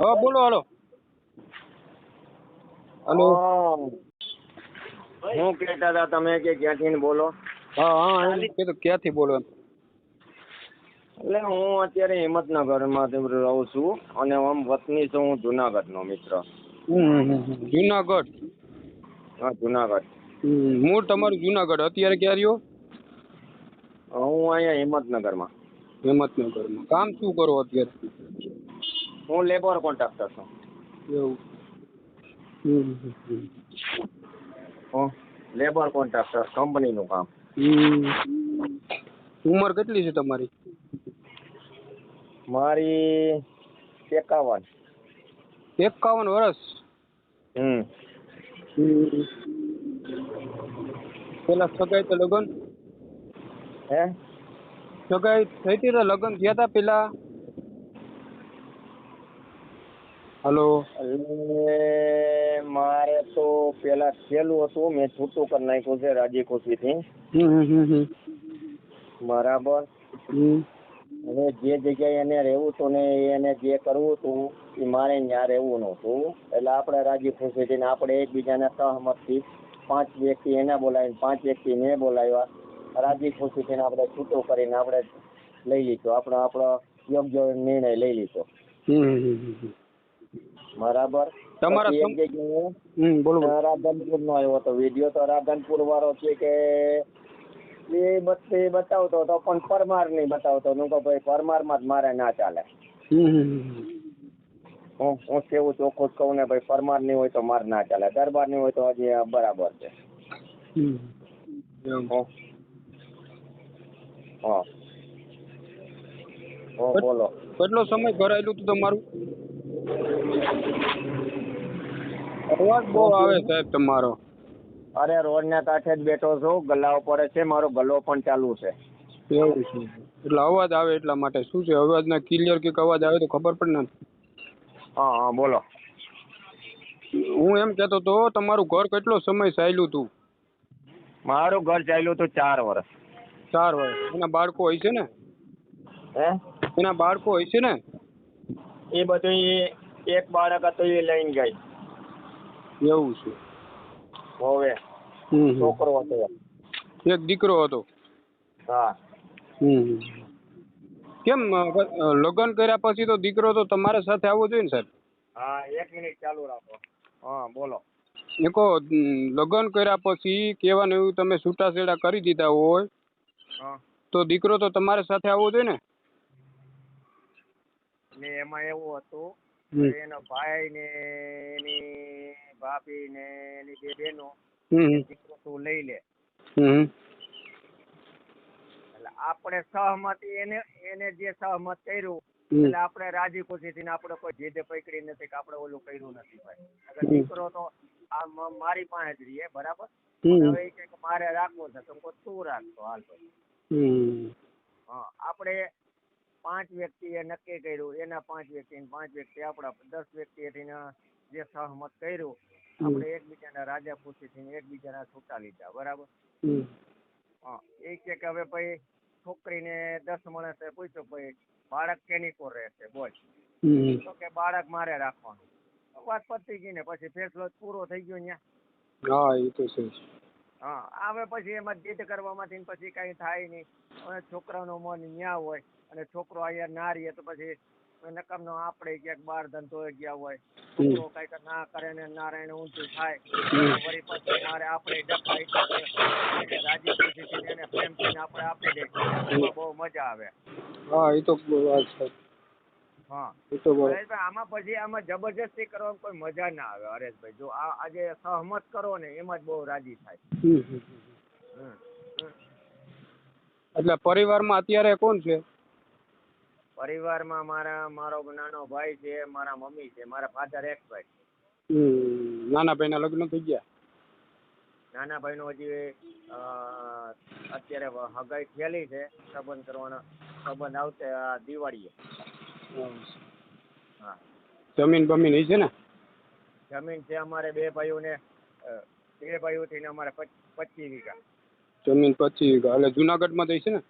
હા બોલો હાલો. હાલો. હું. કહેતા હતા તમે કે ક્યાંથી બોલો. હા હા એમ કીધું ક્યાંથી બોલો એટલે હું અત્યારે હિંમતનગરમાં રહું છું અને આમ વતની છું હું જુનાગઢનો મિત્ર. જુનાગઢ? હા જુનાગઢ. મૂળ તમારું જુનાગઢ. અત્યારે ક્યાં રહ્યો? હું અહીંયા હિંમતનગરમાં. હિંમતનગરમાં. કામ શું કરો અત્યારે? હું લેબર કોન્ટ્રાક્ટર છું. એવું. હું લેબર કોન્ટ્રાક્ટર કંપનીનું કામ. ઉંમર કેટલી છે તમારી? મારી એકાવન. એકાવન વર્ષ? હમ. પેલા સગાઈ તો લગન? હે? સગાઈ થઈ હતી તો લગ્ન થયા હતા પેલા? હલો. એટલે મારે તો પેલા થયેલું હતું મેં છૂટું કરી નાખ્યું છે રાજી હમ હમ. બરાબર. હવે જે જગ્યાએ એને રહેવું હતું ને એને જે કરવું હતું એ મારે ત્યાં રહેવું નહોતું. એટલે આપણે રાજી ખુશીથી ને આપણે એકબીજાના સહમતથી પાંચ વ્યક્તિ એને બોલાવીને પાંચ વ્યક્તિ મેં બોલાવ્યા. રાજી ખુશીથી ને આપણે છૂટું કરીને આપણે લઈ લીધો. આપણો આપણો યોગ્ય નિર્ણય લઈ લીધો. હમ હમ હમ હમ. બરાબર. તમારા બોલો રાધનપુર નો આવ્યો હતો વીડિયો તો રાધનપુર વાળો છે કે એ બતાવતો હતો પણ પરમાર નહીં બતાવતો. હું કહું ભાઈ પરમારમાં જ મારે ના ચાલે. હું હું કેવું ચોખ્ખું કહું ને ભાઈ પરમાર નહીં હોય તો મારે ના ચાલે. દરબાર નહીં હોય તો હજી બરાબર છે. હું હા. બોલો. કેટલો સમય ભરાયેલું હતું તમારું? અવાજ બહુ આવે સાહેબ તમારો. અરે રોડના કાંઠે જ બેઠો છું ગલ્લા ઉપર છે મારો ગલ્લો પણ ચાલુ છે. એવું છે. એટલે અવાજ આવે એટલા માટે. શું છે અવાજના ક્લિયર કે અવાજ આવે તો ખબર પણ નથી હા હા બોલો. હું એમ કહેતો તો તમારું ઘર કેટલો સમય ચાલ્યું હતું મારું ઘર ચાલ્યું હતું ચાર વર્ષ. ચાર વર્ષ. એના બાળકો હોય છે ને? હે? એના બાળકો હોય છે ને? એ બધું એક બાળક હતો એ લઈને ગઈ. એવું છે. હવે. છોકરો હતો એક દીકરો હતો. હા. કેમ લગ્ન કર્યા પછી તો દીકરો તો તમારા સાથે આવવો જોઈએ ને સાહેબ? હા એક મિનિટ ચાલુ રાખો. હા બોલો. એકો લગ્ન કર્યા પછી કહેવાનું એવું તમે છૂટાછેડા કરી દીધા હોય તો દીકરો તો તમારા સાથે આવવો જોઈએ ને એમાં એવું હતું એનો ભાઈ ને એની ભાભી ને એની બે બહેનો. દીકરો તું લઈ લે. એટલે આપણે સહમતી એને એને જે સહમત કર્યું એટલે આપણે રાજી ખુશી થી આપણે કોઈ જીદે પકડી નથી કે આપણે ઓલું કર્યું નથી ભાઈ. અગર દીકરો તો આ મારી પાસે જ રહીએ બરાબર? હવે કંઈક કે મારે રાખવો છે તો તું રાખતો હાલ ભાઈ. હા આપણે પાંચ વ્યક્તિએ નક્કી કર્યું એના પાંચ વ્યક્તિ પાંચ વ્યક્તિ આપણા દસ વ્યક્તિએ જે સહમત કર્યું આપણે એકબીજાના રાજા ખુશીથી એકબીજાના છૂટા લીધા બરાબર? હા એ કે હવે ભાઈ છોકરીને દસ માણસે પૂછ્યું ભાઈ બાળક કેની કોર રહેશે? બોલ. તો કે બાળક મારે રાખવાનું. વાત પતી ગઈ ને પછી ફેસલો પૂરો થઈ ગયો ત્યાં હા એ તો છે. હા હવે પછી એમાં જીદ કરવામાંથી પછી કાંઈ થાય નહીં. છોકરાનું મન ન્યા હોય અને છોકરો અહીંયા ના રહીએ તો પછી નકામનો આપણે ક્યાંક બાર ધંધો ગયા હોય. તો કંઈક ના કરે ને નારાયણ ઊંચું થાય. વળી પછી મારે આપણે ડપાઈ રાજી ખુશીથી ને એને પ્રેમથી આપણે આપી દે બહુ મજા આવે. હા એ તો વાત છે. હા. આમાં પછી આમાં જબરજસ્તી કરવાની કોઈ મજા ના આવે હરેશભાઈ. જો આ આજે સહમત કરો ને એમાં જ બહુ રાજી થાય. એટલે પરિવારમાં અત્યારે કોણ છે? પરિવારમાં મારા મારો નાનો ભાઈ છે મારા મમ્મી છે મારા ફાધર એક્સપાયર હમ. નાના ભાઈના લગ્ન થઈ ગયા? નાના ભાઈનો હજી અત્યારે હગાઈ થયેલી છે સંબંધ કરવાનો સંબંધ આવશે દિવાળીએ. જમીન બમીન છે ને? જમીન છે અમારે બે ભાઈઓ ને બે ભાઈઓથી ને અમારે પચીસ વીઘા. જમીન પચીસ વીઘા. એટલે જુનાગઢમાં થઈ છે ને?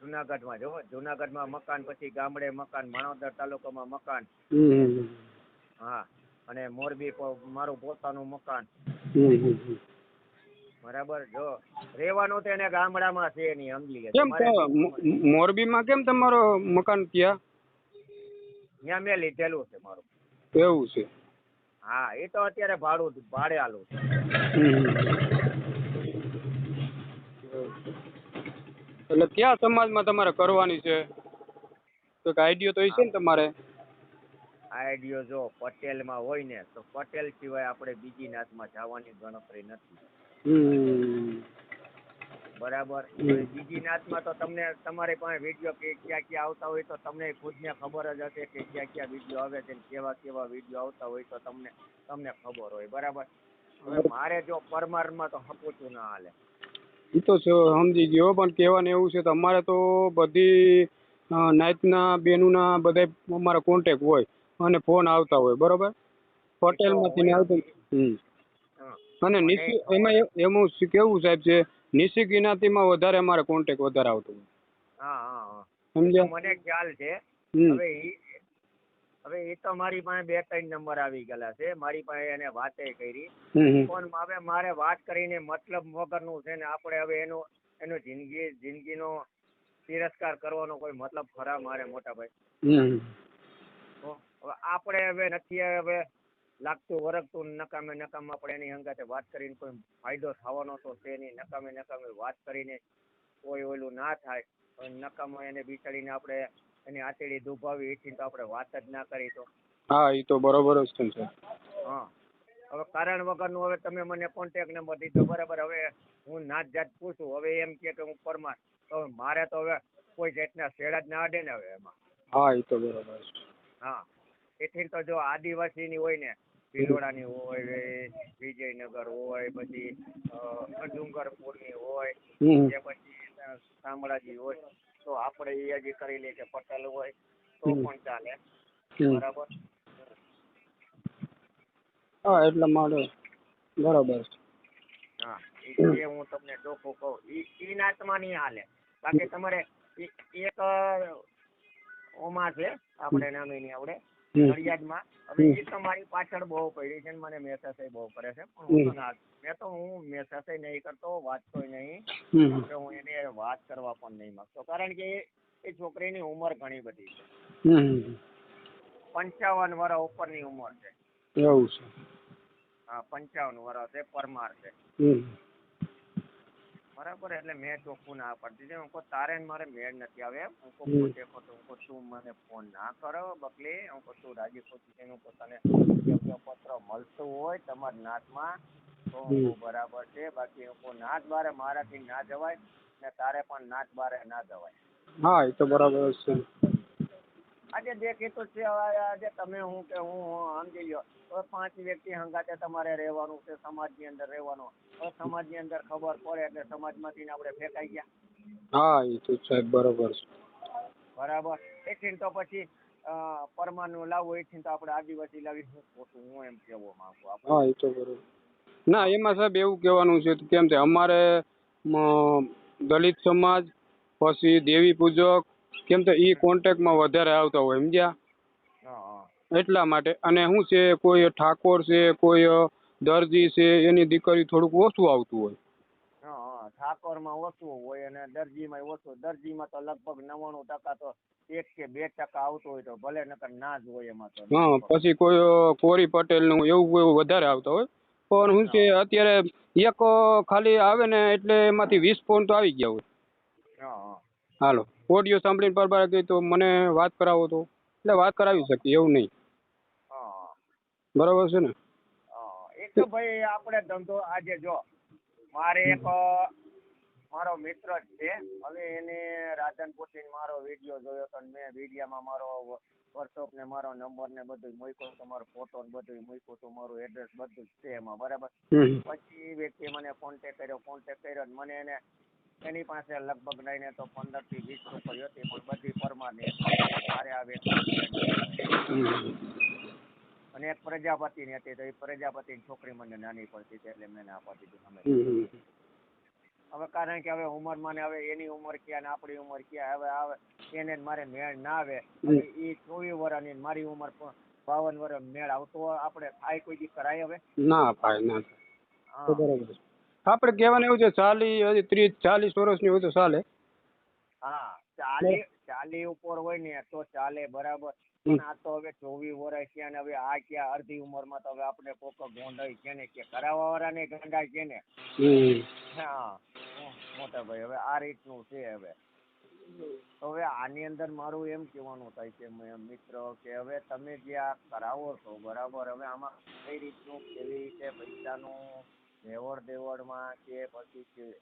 જુનાગઢમાં જો જુનાગઢમાં મકાન પછી ગામડે મકાન માણાવદર તાલુકામાં મકાન. હા અને મોરબી મારું પોતાનું મકાન. બરાબર? જો રહેવાનું તો એને ગામડામાં છે એની અમલી તો મોરબીમાં કેમ તમારો મકાન ત્યાં? ત્યાં મેં લીધેલું છે મારું. એવું છે? હા એ તો અત્યારે ભાડું ભાડે આલું છે. એટલે કયા સમાજમાં તમારે કરવાની છે? તો આઈડિયો તો એ છે ને તમારે? આઈડિયો જો પટેલમાં હોય ને તો પટેલ સિવાય આપણે બીજી નાતમાં જવાની ગણતરી નથી. બરાબર. બીજી નાતમાં તો તમને તમારી પાસે વીડિયો કે ક્યાં ક્યાં આવતા હોય તો તમને ખુદને ખબર જ હશે કે ક્યાં ક્યાં વીડિયો આવે છે કેવા કેવા વીડિયો આવતા હોય તો તમને તમને ખબર હોય. બરાબર? હવે મારે જો પરમારમાં તો હપોચું ના હાલે. એ તો સમજી ગયો પણ કહેવાનું એવું છે તો અમારે તો બધી નાતના બેનુના બધા અમારા કોન્ટેક હોય અને ફોન આવતા હોય. બરોબર? પટેલમાંથી માંથી આવતું અને એમાં એમાં કેવું સાહેબ છે નિશી જ્ઞાતિમાં વધારે અમારે કોન્ટેક વધારે આવતો હા હા સમજ્યા? મને ખ્યાલ છે. હવે હવે એ તો મારી પાસે બે ત્રણ નંબર આવી ગયેલા છે. મારી પાસે એને વાતે કરી. પણ હવે મારે વાત કરીને મતલબ વગરનું છે ને આપણે હવે એનો એનો જિંદગી જિંદગીનો તિરસ્કાર કરવાનો કોઈ મતલબ ખરા મારે મોટા ભાઈ? હવે આપણે હવે નથી હવે લાગતું વરગતું નકામે નકામ આપણે એની હંગાતે વાત કરીને કોઈ ફાયદો થવાનો તો છે નહીં. નકામે નકામે વાત કરીને કોઈ ઓલું ના થાય. હવે નકામો એને બિચારીને આપણે એની આંતળી દુભાવી એથી તો આપણે વાત જ ના કરી તો. હા એ તો બરોબર જ છે. હા. હવે કારણ વગરનું હવે તમે મને કોન્ટેક નંબર દીધો. બરાબર હવે હું નાત જાત પૂછું. હવે એમ કે કે હું પરમાર. તો મારે તો હવે કોઈ જાતના શેડા જ ના અડે ને હવે એમાં. હા એ તો બરોબર છે. હા. એથી તો જો આદિવાસીની હોય ને ભિલોડાની હોય વિજયનગર હોય પછી ડુંગરપુરની હોય કે પછી શામળાજી હોય તો આપણે એ હજી કરી લઈએ કે પટેલ હોય તો પણ ચાલે. બરાબર? હા એટલે મારે બરોબર હા એ હું તમને ચોખ્ખું કહું ઈ ઈ નાતમાં નહીં હાલે. બાકી તમારે એક ઓમાં છે આપણે નામે નહીં આવડે. નડિયાદમાં હવે એ તમારી પાછળ બહુ પડી છે મને મેસેજ બહુ કરે છે. પણ હું મેં તો હું મેસેજ નહીં કરતો વાંચતોય નહીં. હું એને વાત કરવા પણ નહીં માંગતો. કારણ કે એ- છોકરીની ઉંમર ઘણી બધી છે. પંચાવન વર્ષ ઉપરની ઉંમર છે. એવું છે. હા પંચાવન વર્ષ છે પરમાર છે. બરાબર એટલે મેં ચોખ્ખું ના પડતી હતી હું કહું તારે ને મારે મેળ નથી આવે એમ. હું કહું. પોતે ખોટું હું કહું તું મને ફોન ના કરો બકલી. હું કહું તું રાજી ખોટી થઈને પોતાને પત્ર મળતું હોય તમારા નાતમાં તો હું બરાબર છે. બાકી હું કહું નાત બારે મારાથી ના જવાય ને તારે પણ નાત બારે ના જવાય. હા એ તો બરાબર છે. આજે દેખીતું છે આજે તમે હું કે હું સમજી લ્યો. હવે પાંચ વ્યક્તિ હંગાતે તમારે રહેવાનું છે સમાજની અંદર રહેવાનું. હવે સમાજની અંદર ખબર પડે એટલે સમાજમાંથી આપણે ફેંકાઈ ગયા. હા એ તો સાહેબ બરોબર છે. બરાબર. એથી તો પછી અ, લાવો લાવવું એથી તો આપણે આદિવાસી લાવી. શું ખોટું હું એમ કહેવા માંગુ હા એ તો બરોબર. ના એમાં સાહેબ એવું કહેવાનું છે તો કેમ કે અમારે દલિત સમાજ પછી દેવી પૂજક કેમ તો ઈ કોન્ટેક્ટમાં વધારે આવતા હોય સમજ્યા? હા હા. એટલા માટે. અને શું છે કોઈ ઠાકોર છે કોઈ દરજી છે એની દીકરી થોડુંક ઓછું આવતું હોય. હા હા. ઠાકોરમાં ઓછું હોય અને દરજીમાં ઓછું. દરજીમાં તો લગભગ નવ્વાણું ટકા તો એક કે બે ટકા આવતું હોય તો ભલે નકર ના જ હોય એમાં તો. હા પછી કોઈ કોરી પટેલનું એવું વધારે આવતા હોય. પણ શું છે અત્યારે એક ખાલી આવે ને એટલે એમાંથી વીસ ફોન તો આવી ગયા હોય. હા હા. હાલો. ઓડિયો સાંભળીને પરબાર કહી તો મને વાત કરાવો તો. એટલે વાત કરાવી શકીએ એવું નહીં. બરાબર છે ને? એક તો ભાઈ આપણે ધંધો આજે જો મારે એક મારો મિત્ર જ છે. હવે એને રાધનપુરથી મારો વીડિયો જોયો તો મેં વિડીયામાં મારો વોટ્સઅપ ને મારો નંબર ને બધું મૂક્યો તો મારો ફોટો ને બધું મૂક્યું તો મારું એડ્રેસ બધું જ છે એમાં બરાબર? પછી એ વ્યક્તિએ મને કોન્ટેક કર્યો કોન્ટેક કર્યો મને એને એની પાસે લગભગ લઈને તો પંદરથી વીસ છોકરીઓ હતી પણ બધી મારે આ અને એક પ્રજાપતિની હતી તો એ પ્રજાપતિની છોકરી મને નાની પડતી હતી એટલે મેં ના પાડી દીધી અમે હવે કારણ કે હવે ઉંમરમાં ને હવે એની ઉંમર ક્યાં ને આપણી ઉંમર ક્યાં હવે આવે એને મારે મેળ ના આવે. એ ચોવીસ વર્ષની ની મારી ઉંમર પણ બાવન વર્ષ મેળ આવતો આપણે થાય કોઈ દી કરાય હવે? ના થાય ના થાય. બરાબર. આપણે કહેવાનું એવું છે ચાલીસ હજી ત્રીસ ચાલીસ વર્ષની હોય તો ચાલે. હા ચાલી ચાલી ઉપર હોય ને તો ચાલે બરાબર. પણ આ તો હવે ચોવીસ વર્ષ છે ને હવે આ ક્યાં અડધી ઉંમરમાં તો હવે આપણે કોક ગોંડાઈ છે ને કે કરાવવા વાળાને ગંડા છે ને. હા મોટા ભાઈ હવે આ રીતનું છે હવે. હવે આની અંદર મારું એમ કહેવાનું થાય છે મિત્ર કે હવે તમે જે આ કરાવો છો બરાબર હવે આમાં કઈ રીતનું કેવી રીતે પૈસાનું લેવડ દેવડમાં કે પછી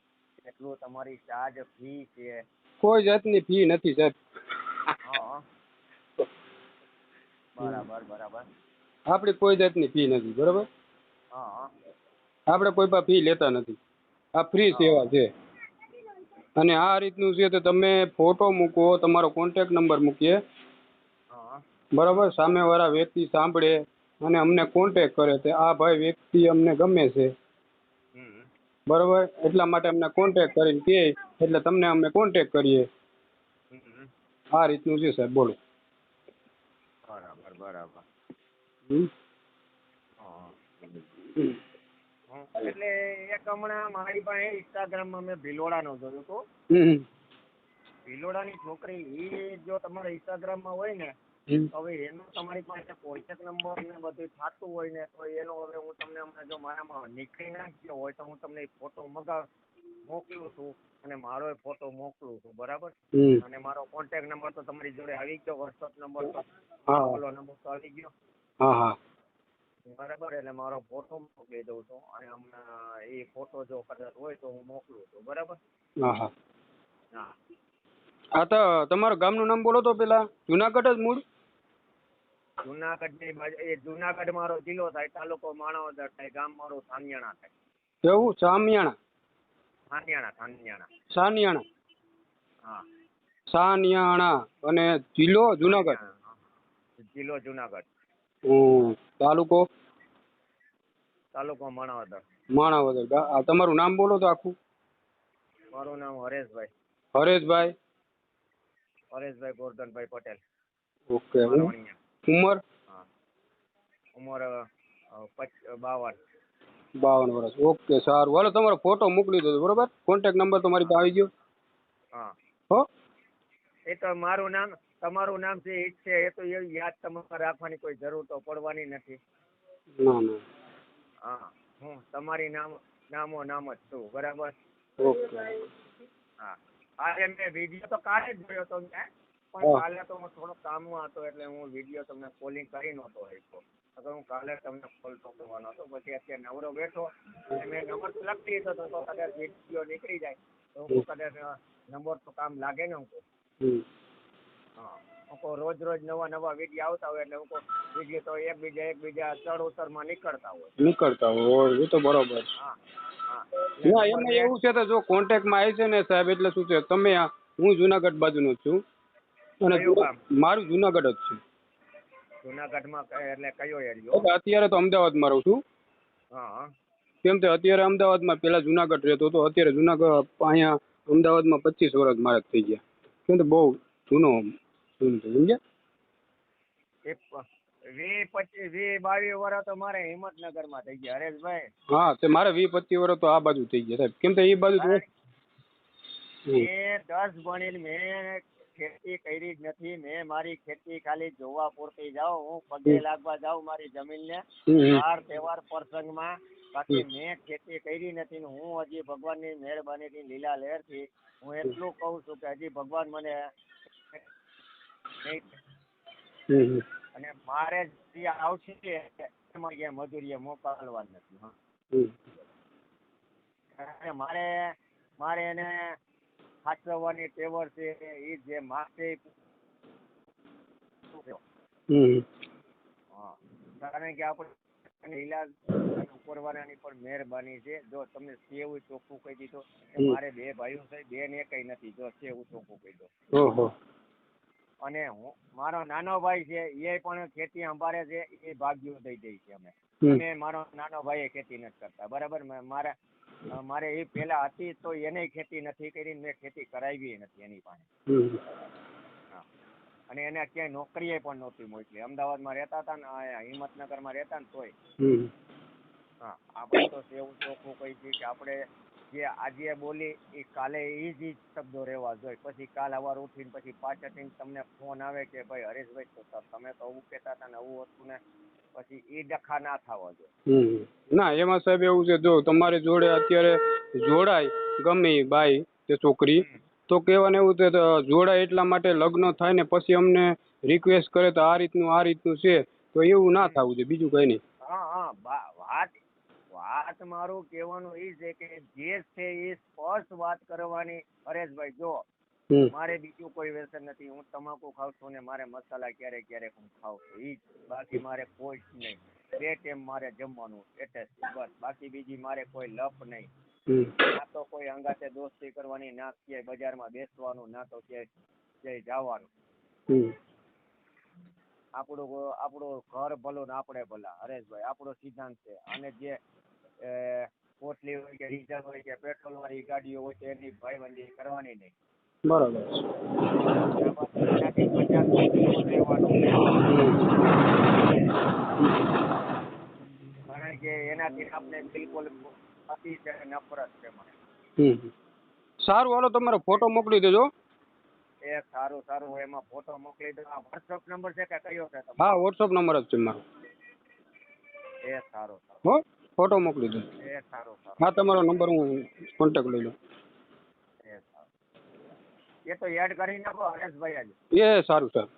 કેટલું તમારી ચાર્જ ફી છે. કોઈ જાતની ફી નથી સાહેબ. બરાબર બરાબર. આપડે કોઈ જાતની ફી નથી બરાબર? આપણે કોઈ પણ ફી લેતા નથી. આ ફ્રી સેવા છે. અને આ રીતનું છે તો તમે ફોટો મૂકો તમારો કોન્ટેક્ટ નંબર મૂકીએ. બરાબર? સામેવાળા વ્યક્તિ સાંભળે અને અમને કોન્ટેક્ટ કરે તે આ ભાઈ વ્યક્તિ અમને ગમે છે. બરાબર? એટલા માટે અમને કોન્ટેક્ટ કરીને કહે એટલે તમને અમે કોન્ટેક્ટ કરીએ. આ રીતનું છે સાહેબ બોલો. બરાબર બરાબર. એટલે એક હમણાં મારી પાસે ઇન્સ્ટાગ્રામમાં મેં ભિલોડાનું જોયું હતું. ભિલોડાની છોકરી એ જો તમારા ઇન્સ્ટાગ્રામમાં હોય ને હવે એનો તમારી પાસે કોન્ટેક્ટ નંબર ને બધું થતું હોય ને તો એનો હવે હું તમને હમણાં જો મારામાં નીકળી નાખ્યો હોય તો હું તમને ફોટો મગાવ મોકલું છું અને મારો એ ફોટો મોકલું છું બરાબર? અને મારો કોન્ટેક્ટ નંબર તો તમારી જોડે આવી ગયો વોટ્સઅપ નંબર તો ઓલો નંબર તો આવી ગયો. હા હા. બરાબર એટલે મારો ફોટો મોકલી દઉં છું અને હમણાં એ ફોટો જો કદાચ હોય તો હું મોકલું છું બરાબર? હા હા. હા. આ તો તમારું ગામનું નામ બોલો તો પેલા. જુનાગઢ જ મૂળ? જુનાગઢની બાજુ એ જુનાગઢ મારો જિલ્લો થાય તાલુકો માણાવદર થાય ગામ મારું સામિયાણા થાય. કેવું? સામિયાણા થાનિયાણા થાનિયાણા સાનિયાણા? હા. સાનિયાણા. અને જિલ્લો જુનાગઢ? જિલ્લો જુનાગઢ. તાલુકો? તાલુકો માણાવદર. માણાવદર. તમારું નામ બોલો તો આખું. મારું નામ હરેશભાઈ. હરેશભાઈ? હરેશભાઈ ગોરધનભાઈ પટેલ. ઓકે. ઉંમર? હા. ઉંમર બાવન. બાવન વર્ષ. ઓકે સારું. હાલો તમારો ફોટો મોકલી દેજો બરોબર? કોન્ટેક્ટ નંબર તમારી પાસે આવી ગયો? હા. હો? એ તો મારું નામ તમારું નામ જે હિટ છે એ તો એ યાદ તમારે રાખવાની કોઈ જરૂર તો પડવાની નથી. ના ના. હા હું તમારી નામ નામો નામ જ છું બરાબર? ઓકે. હા. આજે મેં વીડિયો તો કાલે જ જોયો તો મેં. પણ કાલે તો હું થોડો કામમાં હતો એટલે હું વીડિયો તમને કોલિંગ કરી નહોતો શક્યો અગર હું કાલે તમને કોલ તો કરવાનો હતો. પછી અત્યારે નવરો બેઠો. અને મેં નંબર સિલેક્ટ લખી દીધો હતો તો કદાચ વીડિયો નીકળી જાય. તો હું કદાચ નંબર તો કામ લાગે ને હું. હા હું રોજ રોજ નવા નવા વીડિયો આવતા હોય એટલે હું વીડિયો તો એકબીજા એકબીજા ચડ ઉતરમાં નીકળતા હોય. નીકળતા હોય. એ તો બરોબર. હા ના એમાં એવું છે તો જો કોન્ટેક્ટમાં આવી છે ને સાહેબ એટલે શું છે? તમે હું જુનાગઢ બાજુનો જ છું. અને? મારું જુનાગઢ જ છે. જુનાગઢમાં એટલે કયો એરિયો અત્યારે તો અમદાવાદમાં રહું છું. હા. કેમ કે અત્યારે અમદાવાદમાં પહેલા જુનાગઢ રહેતો હતો. અત્યારે જુનાગઢ અહીંયા અમદાવાદમાં પચીસ વર્ષ મારા થઈ ગયા. કેમ કે બહુ જૂનો સમજ્યા? એ પચીસ વીસ બાવીસ વર્ષ તો મારે હિંમતનગરમાં થઈ ગયા હરેશભાઈ. હા તે મારે વી પચીસ વર્ષ તો આ બાજુ થઈ ગયા સાહેબ. કેમ કે એ બાજુ હમ. દસ ભણીને મેં ખેતી કરી જ નથી. મેં મારી ખેતી ખાલી જોવા પૂરતી જાઉં. હું પગે લાગવા જાઉં મારી જમીનને. વાર તહેવાર પ્રસંગમાં. બાકી મેં ખેતી કરી નથી ને હું હજી ભગવાનની મહેરબાનીથી લીલા લહેરથી હું એટલું કહું છું કે હજી ભગવાન મને અને મારે જે આવશે એમાં ક્યાંય મજૂરીએ મોકલવા નથી મારે મારે એને સાચવવાની ટેવર છે એ જે માસે. કારણ કે આપણે ઈલાજ ઉપરવાળાની પણ મહેરબાની છે. જો તમને સેવું ચોખ્ખું કહી દીધો મારે બે ભાઈઓ છે બે ને કઈ નથી. જો સેવું ચોખ્ખું કહી દો. અને હું મારો નાનો ભાઈ છે એ પણ ખેતી સંભાળે છે એ ભાગ્યો દઈ દઈ છે અમે. અને મારો નાનો ભાઈ એ ખેતી નથી કરતા. બરાબર? મારા મારે એ પેલા હતી તો એને ખેતી નથી કરી મેં ખેતી કરાવી નથી એની પાસે. અને એને ક્યાંય નોકરીએ પણ નહોતી મોકલી. અમદાવાદમાં રહેતા હતા ને હિંમતનગરમાં રહેતા ને તોય. હા આપણે તો એવું ચોખ્ખું કહી છીએ કે આપણે જે આજે બોલી એ કાલે એ જ શબ્દો રહેવા જોઈએ. પછી કાલ સવાર ઉઠીને પછી પાછળથી તમને ફોન આવે કે ભાઈ હરેશભાઈ તો તમે તો આવું કહેતા હતા ને આવું હતું ને પછી એ ડખા ના થવા જોઈએ. ના એમાં સાહેબ એવું છે જો તમારી જોડે અત્યારે જોડાય ગમે બાઈ કે છોકરી તો કહેવાને એવું છે તો જોડાય એટલા માટે લગ્ન થાય ને પછી અમને રિક્વેસ્ટ કરે તો આ રીતનું આ રીતનું છે તો એવું ના થવું જોઈએ. બીજું કંઈ નહીં. હા હા વાત વાત મારું કહેવાનું એ છે કે જે છે એ સ્પષ્ટ વાત કરવાની. હરેશભાઈ જો મારે બીજું કોઈ વ્યસન નથી. હું તમાકુ ખાઉં છું ને મારે મસાલા ક્યારેક ક્યારેક હું ખાઉં છું. એ જ. બાકી મારે કોઈ જ નહીં. બે ટાઈમ મારે જમવાનું એટલે બસ. બાકી બીજી મારે કોઈ લપ નહીં. ના તો કોઈ અંગાતે દોસ્તી કરવાની ના ક્યાંય બજારમાં બેસવાનું ના તો ક્યાંય ક્યાંય જવાનું. આપણું આપણું ઘર ભલું ને આપણે ભલા. હરેશભાઈ આપણો સિદ્ધાંત છે. અને જે કોટલી હોય કે ડીઝલ હોય કે પેટ્રોલ વાળી ગાડીઓ હોય તો એની ભાઈબંધી કરવાની નહીં. બરાબર. કારણ કે એનાથી આપણે બિલકુલ નફરત છે મને સારું હાલો તમારો ફોટો મોકલી દેજો. એ સારું સારું એમાં ફોટો મોકલી દો. આ વોટ્સઅપ નંબર છે કે કયો છે હા વોટ્સઅપ નંબર જ છે મારો. એ સારું સારું. હો? ફોટો મોકલી દો. હા તમારો નંબર હું કોન્ટેક્ટ લઈ લઉં. એ તો એડ કરી નાખો હરેશભાઈ એ સારું સારું.